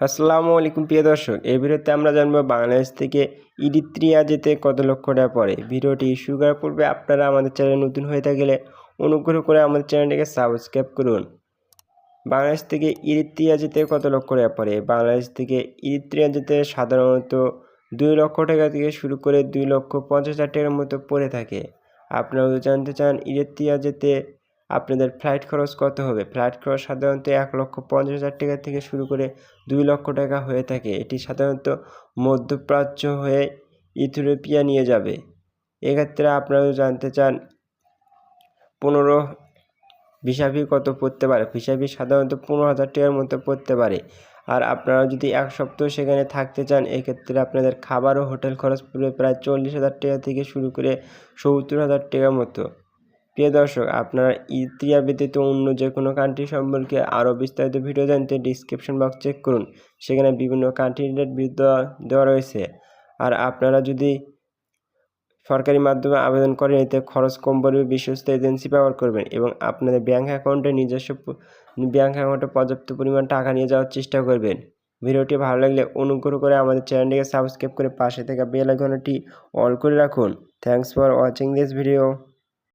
আসসালামু আলাইকুম, প্রিয় দর্শক। এই ভিডিওতে আমরা জানব বাংলাদেশ থেকে ইরিত্রিয়া যেতে কত লক্ষ টাকা পড়ে। ভিডিওটি শুরু করার পূর্বে আপনারা আমাদের চ্যানেল নতুন হয়ে থাকলে অনুগ্রহ করে আমাদের চ্যানেলটিকে সাবস্ক্রাইব করুন। বাংলাদেশ থেকে ইরিত্রিয়া যেতে কত লক্ষ টাকা পড়ে? বাংলাদেশ থেকে ইরিত্রিয়া যেতে সাধারণত দুই লক্ষ টাকা থেকে শুরু করে দুই লক্ষ পঞ্চাশ হাজার টাকার মতো পড়ে থাকে। আপনারা জানতে চান ইরিত্রিয়া যেতে আপনাদের ফ্লাইট খরচ কত হবে? ফ্লাইট খরচ সাধারণত এক লক্ষ পঞ্চাশ হাজার টাকা থেকে শুরু করে দুই লক্ষ টাকা হয়ে থাকে। এটি সাধারণত মধ্যপ্রাচ্য হয়ে ইথিওপিয়া নিয়ে যাবে। এক্ষেত্রে আপনারা যদি জানতে চান, পনেরো ভিসা ফি কত পড়তে পারে? ভিসা ফি সাধারণত পনেরো হাজার টাকার মতো পড়তে পারে। আর আপনারা যদি এক সপ্তাহ সেখানে থাকতে চান, এক্ষেত্রে আপনাদের খাবার ও হোটেল খরচ পড়বে প্রায় চল্লিশ হাজার টাকা থেকে শুরু করে সত্তর হাজার টাকার মতো। প্রিয় দর্শক, আপনারা ইত্রিয়া ব্যতীত অন্য যে কোনো কান্ট্রি সম্পর্কে আরও বিস্তারিত ভিডিও জানতে ডিসক্রিপশন বক্স চেক করুন। সেখানে বিভিন্ন কান্ট্রি রেট দেওয়া রয়েছে। আর আপনারা যদি সরকারি মাধ্যমে আবেদন করেন, এতে খরচ কম পড়বে, বিশ্বস্ত এজেন্সি ব্যবহার করবেন এবং আপনাদের ব্যাঙ্ক অ্যাকাউন্টে নিজস্ব ব্যাঙ্ক অ্যাকাউন্টে পর্যাপ্ত পরিমাণ টাকা নিয়ে যাওয়ার চেষ্টা করবেন। ভিডিওটি ভালো লাগলে অনুগ্রহ করে আমাদের চ্যানেলটিকে সাবস্ক্রাইব করে পাশে থাকা বেল আইকনটি অল করে রাখুন। Thanks for watching this video